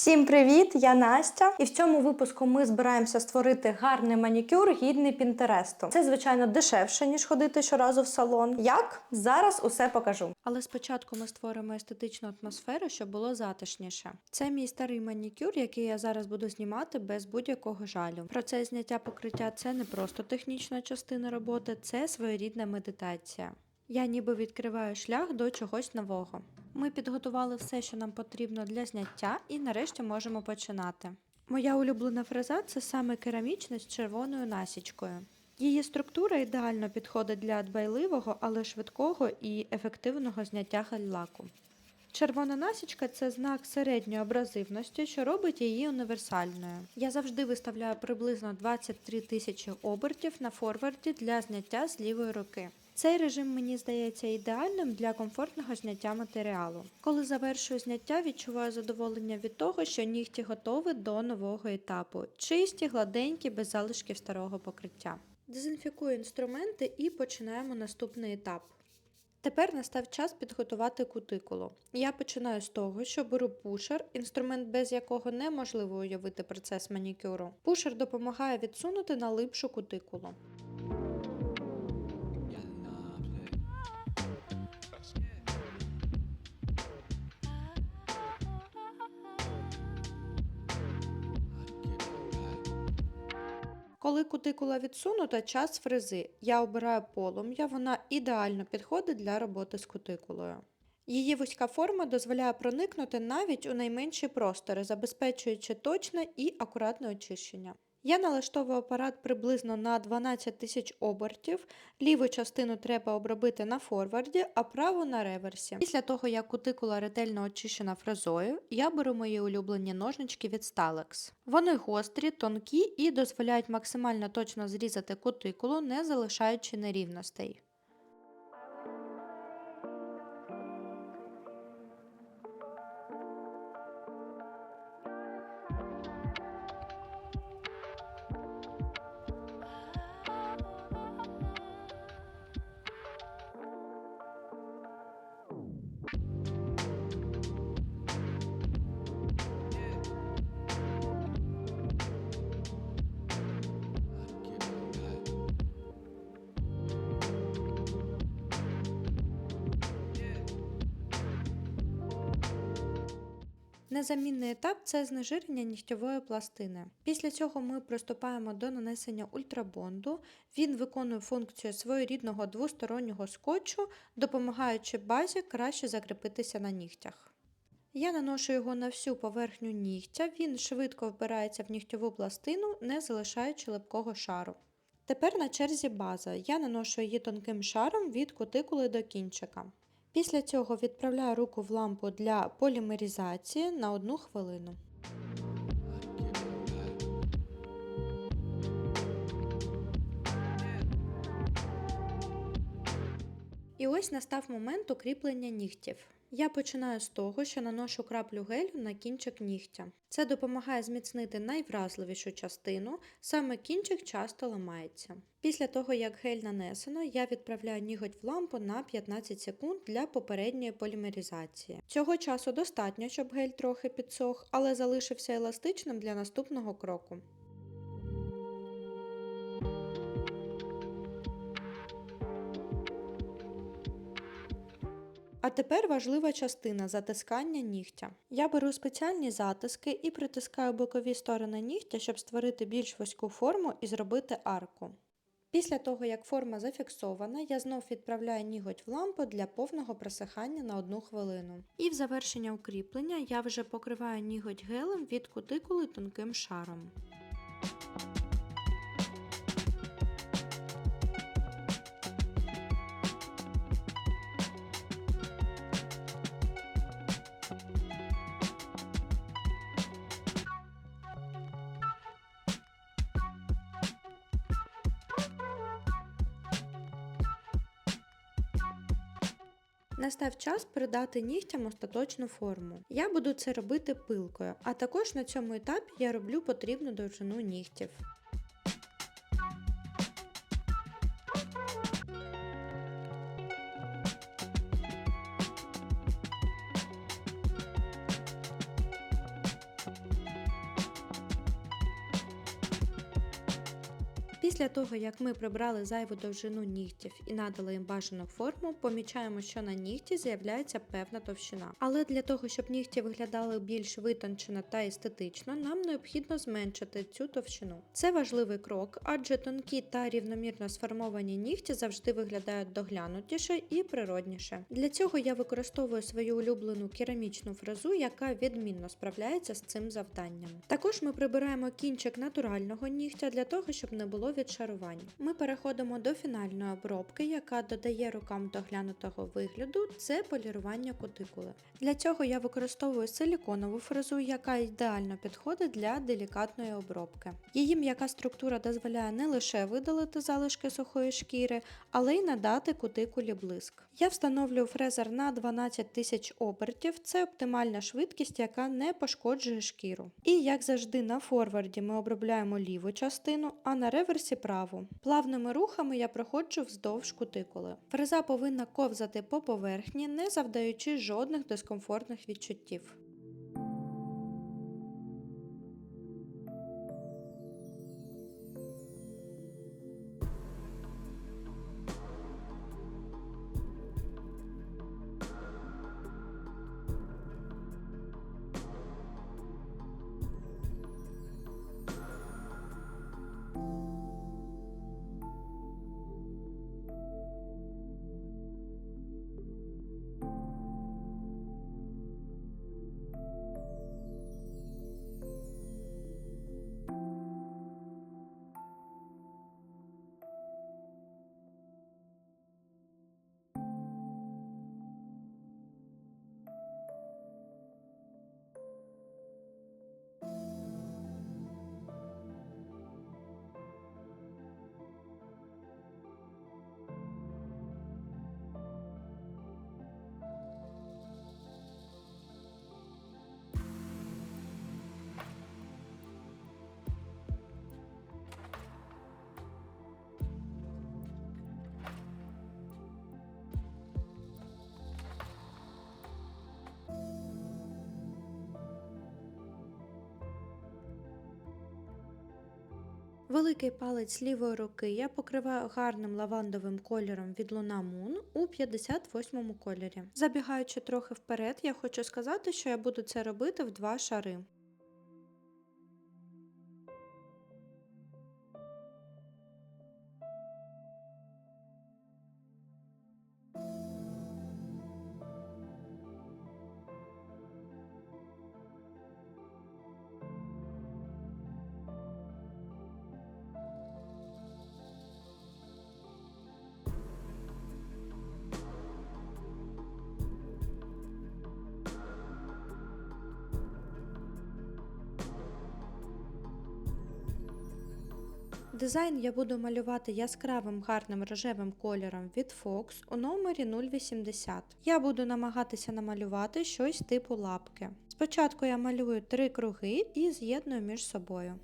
Всім привіт! Я Настя, і в цьому випуску ми збираємося створити гарний манікюр гідний Пінтересту. Це звичайно дешевше ніж ходити щоразу в салон. Як зараз усе покажу. Але спочатку ми створимо естетичну атмосферу, щоб було затишніше. Це мій старий манікюр, який я зараз буду знімати без будь-якого жалю. Процес зняття покриття це не просто технічна частина роботи, це своєрідна медитація. Я ніби відкриваю шлях до чогось нового. Ми підготували все, що нам потрібно для зняття, і нарешті можемо починати. Моя улюблена фреза це саме керамічна з червоною насічкою. Її структура ідеально підходить для дбайливого, але швидкого і ефективного зняття гель-лаку. Червона насічка це знак середньої абразивності, що робить її універсальною. Я завжди виставляю приблизно 23 тисячі обертів на форварді для зняття з лівої руки. Цей режим мені здається ідеальним для комфортного зняття матеріалу. Коли завершую зняття, відчуваю задоволення від того, що нігті готові до нового етапу, чисті, гладенькі, без залишків старого покриття. Дезінфікую інструменти і починаємо наступний етап. Тепер настав час підготувати кутикулу. Я починаю з того, що беру пушер, інструмент без якого неможливо уявити процес манікюру. Пушер допомагає відсунути налипшу кутикулу. Коли кутикула відсунута, час фрези. Я обираю полум'я, вона ідеально підходить для роботи з кутикулою. Її вузька форма дозволяє проникнути навіть у найменші простори, забезпечуючи точне і акуратне очищення. Я налаштовую апарат приблизно на 12 тисяч обертів. Ліву частину треба обробити на форварді, а праву на реверсі. Після того, як кутикула ретельно очищена фрезою, я беру мої улюблені ножнички від Stalex. Вони гострі, тонкі і дозволяють максимально точно зрізати кутикулу, не залишаючи нерівностей. Незамінний етап це знежирення нігтєвої пластини. Після цього ми приступаємо до нанесення ультрабонду. Він виконує функцію своєрідного двостороннього скотчу, допомагаючи базі краще закріпитися на нігтях. Я наношу його на всю поверхню нігтя, він швидко вбирається в нігтєву пластину, не залишаючи липкого шару. Тепер на черзі база. Я наношу її тонким шаром від кутикули до кінчика. Після цього відправляю руку в лампу для полімеризації на одну хвилину. І ось настав момент укріплення нігтів. Я починаю з того, що наношу краплю гелю на кінчик нігтя. Це допомагає зміцнити найвразливішу частину, саме кінчик часто ламається. Після того, як гель нанесено, я відправляю ніготь в лампу на 15 секунд для попередньої полімеризації. Цього часу достатньо, щоб гель трохи підсох, але залишився еластичним для наступного кроку. А тепер важлива частина затискання нігтя. Я беру спеціальні затиски і притискаю бокові сторони нігтя, щоб створити більш вузьку форму і зробити арку. Після того, як форма зафіксована, я знов відправляю ніготь в лампу для повного просихання на одну хвилину. І в завершення укріплення я вже покриваю ніготь гелем від кутикули тонким шаром. Настав час придати нігтям остаточну форму. Я буду це робити пилкою, а також на цьому етапі я роблю потрібну довжину нігтів. Після того, як ми прибрали зайву довжину нігтів і надали їм бажану форму, помічаємо, що на нігті з'являється певна товщина. Але для того, щоб нігті виглядали більш витончено та естетично, нам необхідно зменшити цю товщину. Це важливий крок, адже тонкі та рівномірно сформовані нігті завжди виглядають доглянутіше і природніше. Для цього я використовую свою улюблену керамічну фрезу, яка відмінно справляється з цим завданням. Також ми прибираємо кінчик натурального нігтя для того, щоб не було відшарувань. Ми переходимо до фінальної обробки, яка додає рукам доглянутого вигляду, це полірування кутикули. Для цього я використовую силіконову фрезу, яка ідеально підходить для делікатної обробки. Її м'яка структура дозволяє не лише видалити залишки сухої шкіри, але й надати кутикулі блиск. Я встановлюю фрезер на 12 тисяч обертів, це оптимальна швидкість, яка не пошкоджує шкіру. І як завжди на форварді ми обробляємо ліву частину, а на реверсі праву. Плавними рухами я проходжу вздовж кутикули. Фреза повинна ковзати по поверхні, не завдаючи жодних дискомфортних відчуттів. Великий палець лівої руки я покриваю гарним лавандовим кольором від Луна Мун у 58 кольорі. Забігаючи трохи вперед, я хочу сказати, що я буду це робити в два шари. Дизайн я буду малювати яскравим гарним рожевим кольором від Fox у номері 080. Я буду намагатися намалювати щось типу лапки. Спочатку я малюю три круги і з'єдную між собою.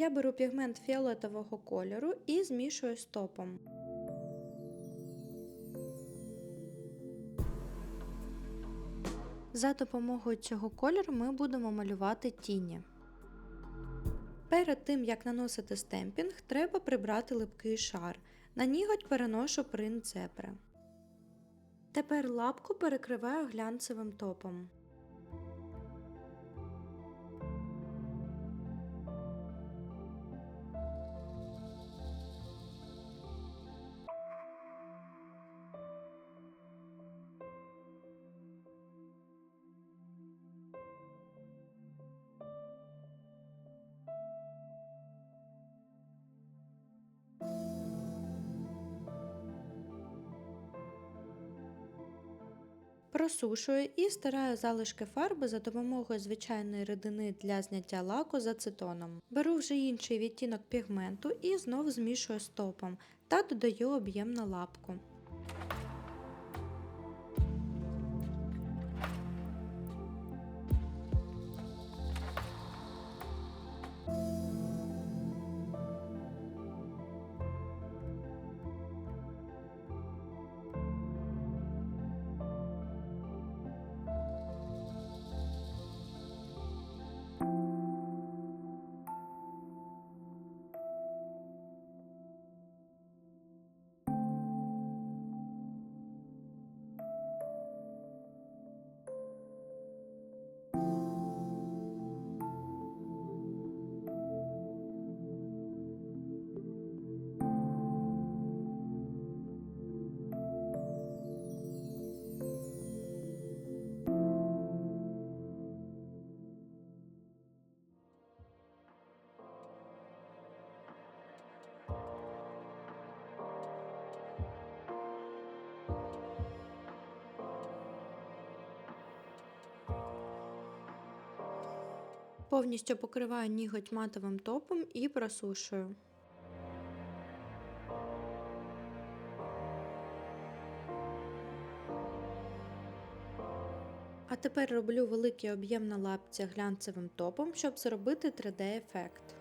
Я беру пігмент фіолетового кольору і змішую з топом. За допомогою цього кольору ми будемо малювати тіні. Перед тим як наносити стемпінг, треба прибрати липкий шар. На ніготь переношу принт зебри. Тепер лапку перекриваю глянцевим топом. Просушую і стираю залишки фарби за допомогою звичайної рідини для зняття лаку з ацетоном. Беру вже інший відтінок пігменту і знов змішую з топом та додаю об'єм на лапку. Повністю покриваю ніготь матовим топом і просушую. А тепер роблю великий об'єм на лапці глянцевим топом, щоб зробити 3D-ефект.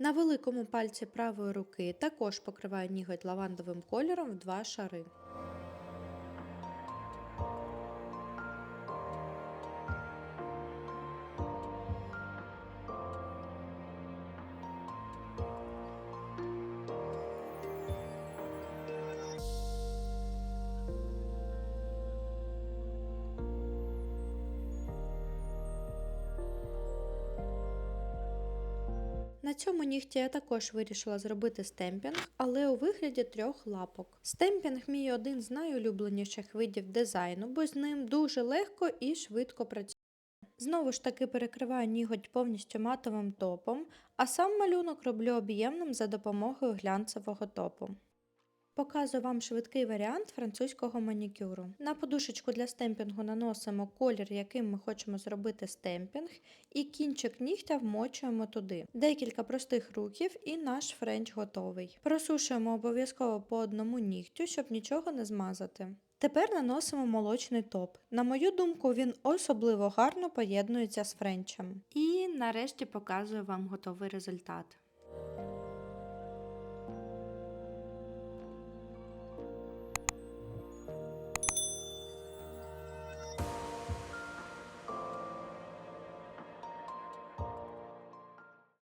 На великому пальці правої руки також покриваю ніготь лавандовим кольором в два шари. Цьому нігті я також вирішила зробити стемпінг, але у вигляді трьох лапок. Стемпінг мій один з найулюбленіших видів дизайну, бо з ним дуже легко і швидко працює. Знову ж таки перекриваю ніготь повністю матовим топом, а сам малюнок роблю об'ємним за допомогою глянцевого топу. Показую вам швидкий варіант французького манікюру. На подушечку для стемпінгу наносимо колір, яким ми хочемо зробити стемпінг, і кінчик нігтя вмочуємо туди. Декілька простих рухів і наш френч готовий. Просушуємо обов'язково по одному нігтю, щоб нічого не змазати. Тепер наносимо молочний топ. На мою думку, він особливо гарно поєднується з френчем. І нарешті показую вам готовий результат.